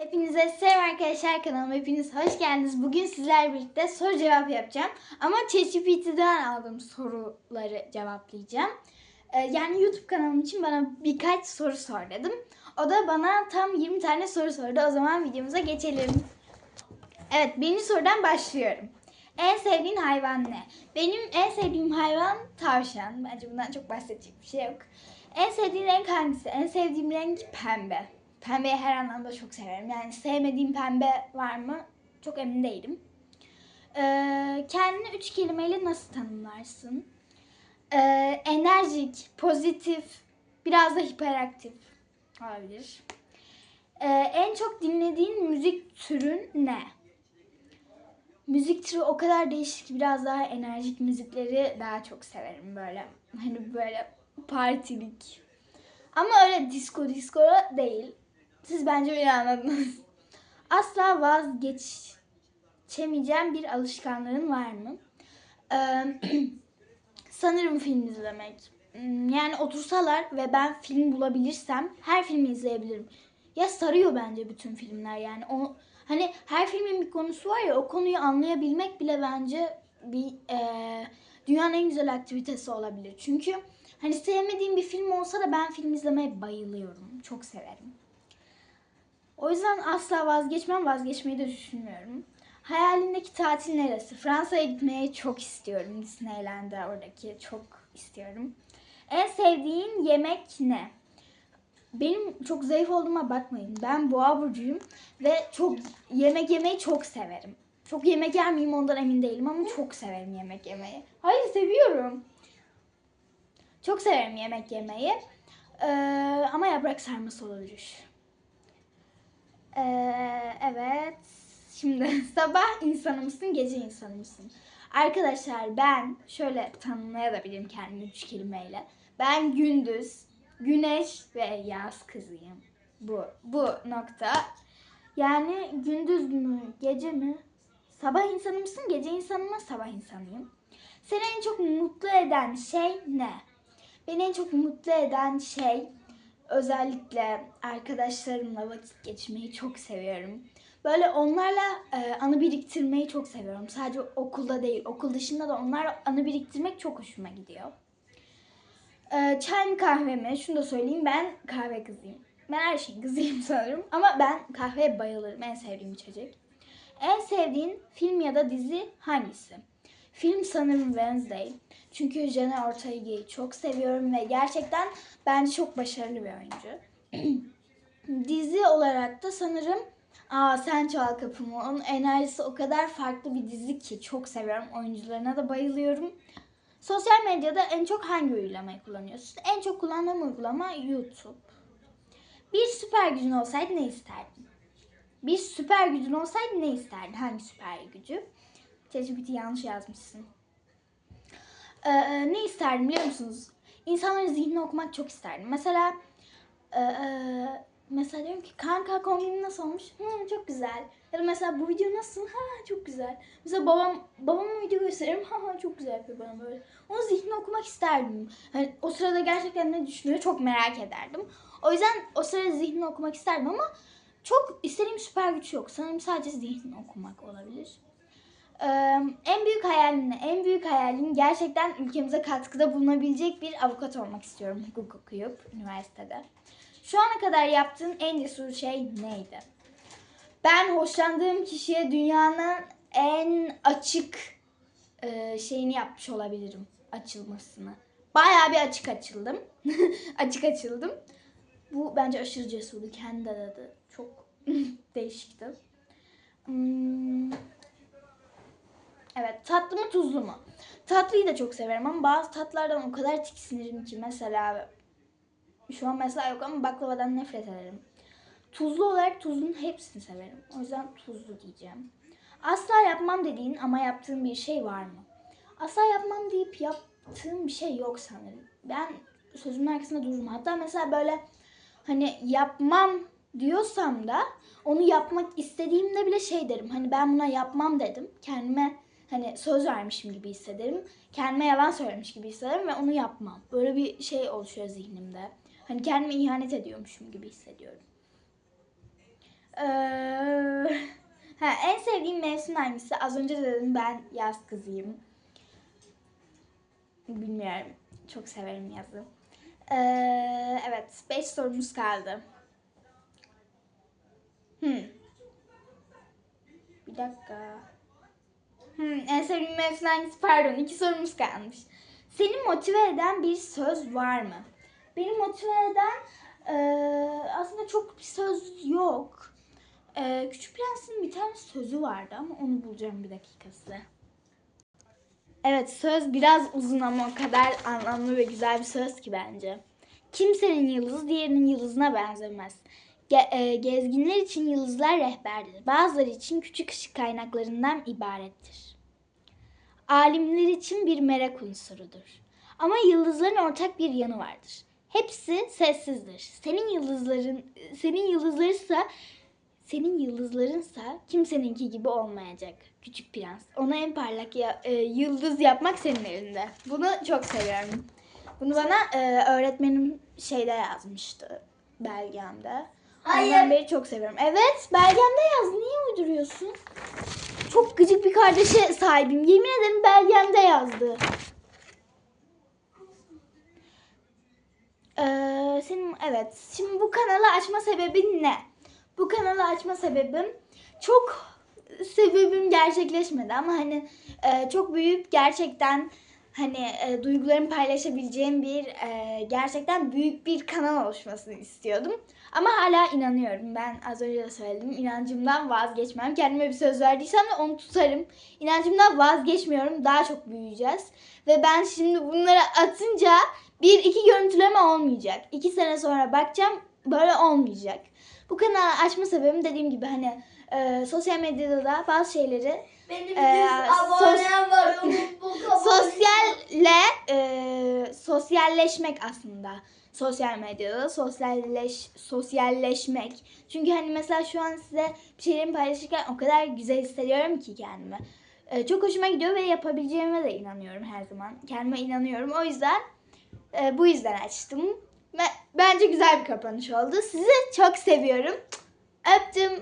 Hepinize selam arkadaşlar kanalıma hepiniz hoş geldiniz. Bugün sizlerle birlikte soru cevap yapacağım. Ama ChatGPT'den aldığım soruları cevaplayacağım. Ee, yani YouTube kanalım için bana birkaç soru sor dedim. O da bana tam 20 tane soru sordu. O zaman videomuza geçelim. Evet birinci sorudan başlıyorum. En sevdiğin hayvan ne? Benim en sevdiğim hayvan tavşan. Bence bundan çok bahsedecek bir şey yok. En sevdiğin renk hangisi? En sevdiğim renk pembe. Pembeyi her anlamda çok severim. Yani sevmediğim pembe var mı? Çok emin değilim. Ee, kendini üç kelimeyle nasıl tanımlarsın? Ee, enerjik, pozitif, biraz da hiperaktif olabilir. Ee, en çok dinlediğin müzik türün ne? Müzik türü o kadar değişik ki biraz daha enerjik müzikleri daha çok severim böyle. Hani böyle partilik. Ama öyle disco disco değil. Siz bence beni anladınız. Asla vazgeçemeyeceğim bir alışkanlığın var mı? Ee, sanırım film izlemek. Hmm, Yani otursalar ve ben film bulabilirsem her filmi izleyebilirim. Ya sarıyor bence bütün filmler yani. O hani her filmin bir konusu var ya o konuyu anlayabilmek bile bence bir eee, dünyanın en güzel aktivitesi olabilir. Çünkü hani sevmediğim bir film olsa da ben film izlemeye bayılıyorum. Çok severim. O yüzden asla vazgeçmem, vazgeçmeyi de düşünmüyorum. Hayalindeki tatil neresi? Fransa'ya gitmeyi çok istiyorum. Disneyland'e oradaki çok istiyorum. En sevdiğin yemek ne? Benim çok zayıf olduğuma bakmayın. Ben boğa burcuyum ve çok yemek yemeyi çok severim. Çok yemek yer miyim ondan emin değilim ama çok severim yemek yemeyi. Hayır seviyorum. Çok severim yemek yemeyi. Ee, ama yaprak sarması olabilir. Ee, evet. Şimdi sabah insanı mısın, gece insanı mısın? Arkadaşlar ben şöyle tanımlayabilirim kendimi üç kelimeyle. Ben gündüz, güneş ve yaz kızıyım. Bu, bu nokta. Yani gündüz mü, gece mi? Sabah insanı mısın, gece insanı mı? Sabah insanıyım. Seni en çok mutlu eden şey ne? Beni en çok mutlu eden şey özellikle arkadaşlarımla vakit geçirmeyi çok seviyorum. Böyle onlarla e, anı biriktirmeyi çok seviyorum. Sadece okulda değil, okul dışında da onlarla anı biriktirmek çok hoşuma gidiyor. E, çay mı kahve mi? Şunu da söyleyeyim ben kahve kızıyım. Ben her şeyin kızıyım sanırım. Ama ben kahveye bayılırım. En sevdiğim içecek. En sevdiğin film ya da dizi hangisi? Film sanırım Wednesday. Çünkü Jenna Ortega'yı çok seviyorum ve gerçekten bence çok başarılı bir oyuncu. dizi olarak da sanırım Aa Sen Çal Kapımı. Onun enerjisi o kadar farklı bir dizi ki çok seviyorum. Oyuncularına da bayılıyorum. Sosyal medyada en çok hangi uygulamayı kullanıyorsun? En çok kullandığım uygulama YouTube. Bir süper gücün olsaydı ne isterdin? Bir süper gücün olsaydı ne isterdin? Hangi süper gücü? ChatGPT yanlış yazmışsın. Ee, ne isterdim biliyor musunuz? İnsanların zihnini okumak çok isterdim. Mesela e, e, mesela diyorum ki kanka kombinin nasıl olmuş? Hı, çok güzel. Ya da mesela bu video nasıl? Ha çok güzel. Mesela babam babama video gösteririm. Ha ha çok güzel yapıyor bana böyle. Onun zihnini okumak isterdim. Hani o sırada gerçekten ne düşünüyor çok merak ederdim. O yüzden o sırada zihnini okumak isterdim ama çok istediğim süper güç yok. Sanırım sadece zihnini okumak olabilir. En büyük hayalim? En büyük hayalim gerçekten ülkemize katkıda bulunabilecek bir avukat olmak istiyorum hukuk okuyup üniversitede. Şu ana kadar yaptığın en cesur şey neydi? Ben hoşlandığım kişiye dünyanın en açık e, şeyini yapmış olabilirim. Açılmasını. Bayağı bir açık açıldım. açık açıldım. Bu bence aşırı cesurdu. Kendi dedi. Çok değişikti. Hmm, Evet tatlı mı tuzlu mu? Tatlıyı da çok severim ama bazı tatlardan o kadar tiksinirim ki mesela şu an mesela yok ama baklavadan nefret ederim. Tuzlu olarak tuzlunun hepsini severim. O yüzden tuzlu diyeceğim. Asla yapmam dediğin ama yaptığın bir şey var mı? Asla yapmam deyip yaptığım bir şey yok sanırım. Ben sözümün arkasında dururum. Hatta mesela böyle hani yapmam diyorsam da onu yapmak istediğimde bile şey derim. Hani ben buna yapmam dedim. Kendime hani söz vermişim gibi hissederim. Kendime yalan söylemiş gibi hissederim ve onu yapmam. Böyle bir şey oluşuyor zihnimde. Hani kendime ihanet ediyormuşum gibi hissediyorum. Ee, ha, en sevdiğim mevsim hangisi? Az önce de dedim ben yaz kızıyım. Bilmiyorum. Çok severim yazı. Ee, evet. 5 sorumuz kaldı. Hmm. Bir dakika. Hmm, en sevdiğim mevsim hangisi? Pardon. iki sorumuz kalmış. Seni motive eden bir söz var mı? Beni motive eden eee, aslında çok bir söz yok. Eee, Küçük Prens'in bir tane sözü vardı ama onu bulacağım bir dakikası. Evet söz biraz uzun ama o kadar anlamlı ve güzel bir söz ki bence. Kimsenin yıldızı diğerinin yıldızına benzemez. Ge- e, gezginler için yıldızlar rehberdir. Bazıları için küçük ışık kaynaklarından ibarettir. Alimler için bir merak unsurudur. Ama yıldızların ortak bir yanı vardır. Hepsi sessizdir. Senin yıldızların senin yıldızlarıysa senin yıldızlarınsa kimseninki gibi olmayacak. Küçük prens. Ona en parlak ya- e, yıldız yapmak senin elinde. Bunu çok seviyorum. Bunu bana e, öğretmenim şeyde yazmıştı belgemde. Hayır. Ondan beri çok seviyorum. Evet belgemde yaz. Niye uyduruyorsun? Çok gıcık bir kardeşe sahibim. Yemin ederim belgemde yazdı. Ee, senin evet. Şimdi bu kanalı açma sebebin ne? Bu kanalı açma sebebim çok sebebim gerçekleşmedi ama hani e, çok büyük gerçekten hani e, duygularımı paylaşabileceğim bir e, gerçekten büyük bir kanal oluşmasını istiyordum. Ama hala inanıyorum. Ben az önce de söyledim. İnancımdan vazgeçmem. Kendime bir söz verdiysem de onu tutarım. İnancımdan vazgeçmiyorum. Daha çok büyüyeceğiz. Ve ben şimdi bunları atınca bir iki görüntüleme olmayacak. İki sene sonra bakacağım böyle olmayacak. Bu kanalı açma sebebim dediğim gibi hani e, sosyal medyada da bazı şeyleri Benim Ee, 100 abonem var. Onu bu kabul sosyalle e, sosyalleşmek aslında. Sosyal medyada sosyalleş sosyalleşmek. Çünkü hani mesela şu an size bir şeylerimi paylaşırken o kadar güzel hissediyorum ki kendimi. E, çok hoşuma gidiyor ve yapabileceğime de inanıyorum her zaman. Kendime inanıyorum. O yüzden e, bu yüzden açtım. Ve bence güzel bir kapanış oldu. Sizi çok seviyorum. Öptüm.